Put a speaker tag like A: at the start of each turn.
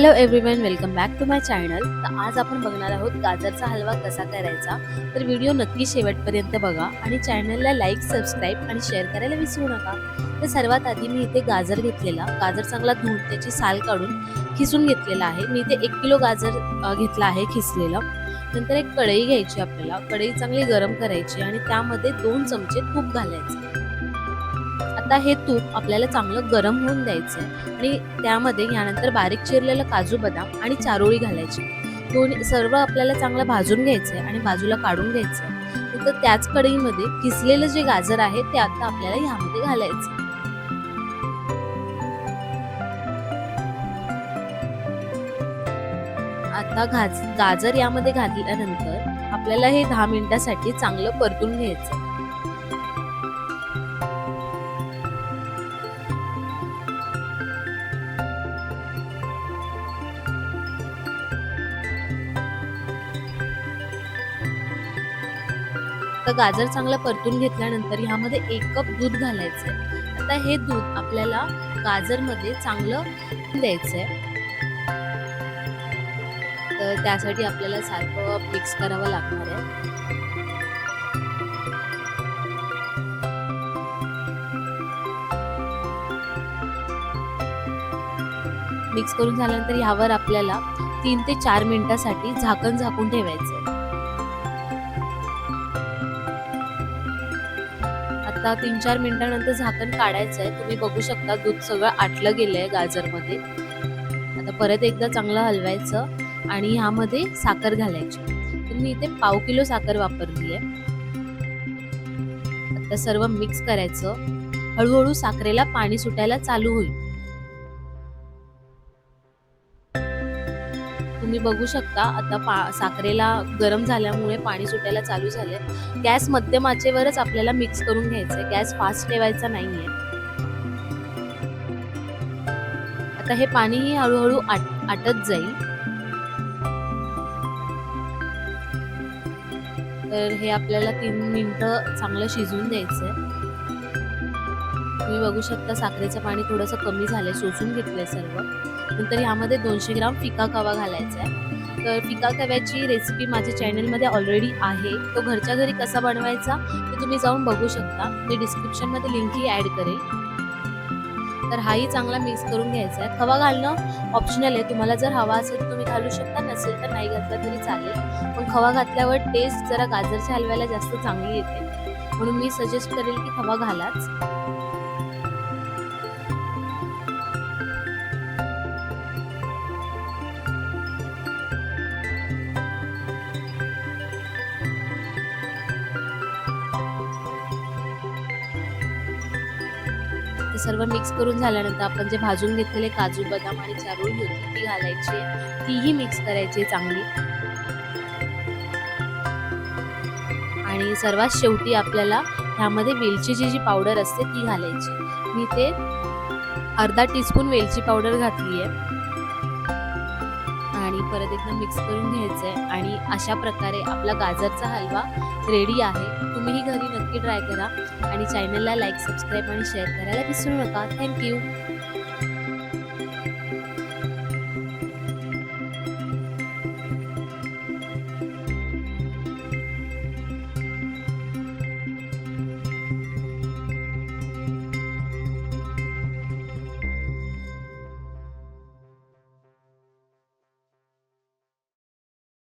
A: Hello everyone welcome back to my channel तर आज आपण बघणार आहोत गाजरचा हलवा कसा करायचा. तर व्हिडिओ नक्की शेवटपर्यंत बघा आणि चॅनलला लाईक सबस्क्राईब आणि शेअर करायला विसरू नका. तर सर्वात आधी मी इथे गाजर घेतलेला. गाजर चांगला धुवून त्याची साल काढून खिसून घेतलेला आहे. मी इथे एक किलो गाजर घेतला आहे खिसलेलं. नंतर एक कढई घ्यायची आपल्याला. कढई चांगली गरम करायची आणि त्यामध्ये दोन चमचे तूप घालायचे. आता हे तूप आपल्याला चांगलं गरम होऊन द्यायचं आहे आणि त्यामध्ये यानंतर बारीक चिरलेलं काजू बदाम आणि चारोळी घालायची. दोन्ही सर्व आपल्याला चांगलं भाजून घ्यायचं आहे आणि बाजूला काढून घ्यायचं आहे तर त्याच कढईमध्ये किसलेलं जे गाजर आहे ते आता आपल्याला ह्यामध्ये घालायचं आता गाज गाजर यामध्ये घातल्यानंतर आपल्याला हे दहा मिनिटासाठी चांगलं परतून घ्यायचं आता तर गाजर चांगलं परतून घेतल्यानंतर ह्यामध्ये एक कप दूध घालायचंय. आता हे दूध आपल्याला गाजरमध्ये चांगलं द्यायचंय. तर त्यासाठी आपल्याला सारखं मिक्स करावं लागणार आहे. मिक्स करून झाल्यानंतर ह्यावर आपल्याला तीन ते चार मिनिटासाठी झाकण झाकून ठेवायचं आता तीन चार मिनिटानंतर झाकण काढायचं आहे तुम्ही बघू शकता दूध सगळं आटलं गेलंय गाजरमध्ये. आता परत एकदा चांगलं हलवायचं आणि ह्यामध्ये साखर घालायची. तर मी इथे पाव किलो साखर वापरली आहे आता सर्व मिक्स करायचं. हळूहळू साखरेला पाणी सुटायला चालू होईल. तुम्ही बघू शकता. आता पा साखरेला गरम झाल्यामुळे पाणी सुटायला चालू झाले गॅस मध्यमाचेवरच आपल्याला मिक्स करून घ्यायचंय. गॅस फास्ट ठेवायचा नाहीये. आता हे पाणीही हळूहळू आट आटत जाईल. तर हे आपल्याला तीन मिनिटं चांगलं शिजवून आहे तुम्ही बघू शकता साखरेचं पाणी थोडंसं कमी झालंय शोषून घेतलंय सर्व. नंतर यामध्ये दोनशे ग्राम फिका कवा घालायचा आहे. तर फिका कव्याची रेसिपी माझ्या चॅनलमध्ये ऑलरेडी आहे. तो घरच्या घरी कसा बनवायचा ते तुम्ही जाऊन बघू शकता. मी डिस्क्रिप्शनमध्ये लिंकही ॲड करेल. तर हाही चांगला मिक्स करून घ्यायचा आहे. खवा घालणं ऑप्शनल आहे. तुम्हाला जर हवा असेल तर तुम्ही घालू शकता नसेल तर नाही घातला तरी चालेल. पण खवा घातल्यावर टेस्ट जरा गाजरच्या हलव्याला जास्त चांगली येते. म्हणून मी सजेस्ट करेल की खवा घालाच. ते सर्व मिक्स करून झाल्यानंतर आपण जे भाजून घेतलेले काजू बदाम आणि चारोळी होती ती घालायची. तीही मिक्स करायची चांगली. आणि सर्वात शेवटी आपल्याला ह्यामध्ये वेलचीची जी पावडर असते ती घालायची. मी ते अर्धा टीस्पून वेलची पावडर घातली आहे परत एकदा मिक्स करून घ्यायचं आहे आणि अशा प्रकारे आपला गाजरचा हलवा रेडी आहे. तुम्हीही घरी नक्की ट्राय करा आणि चॅनलला लाईक सबस्क्राईब आणि शेअर करायला विसरू नका. थँक्यू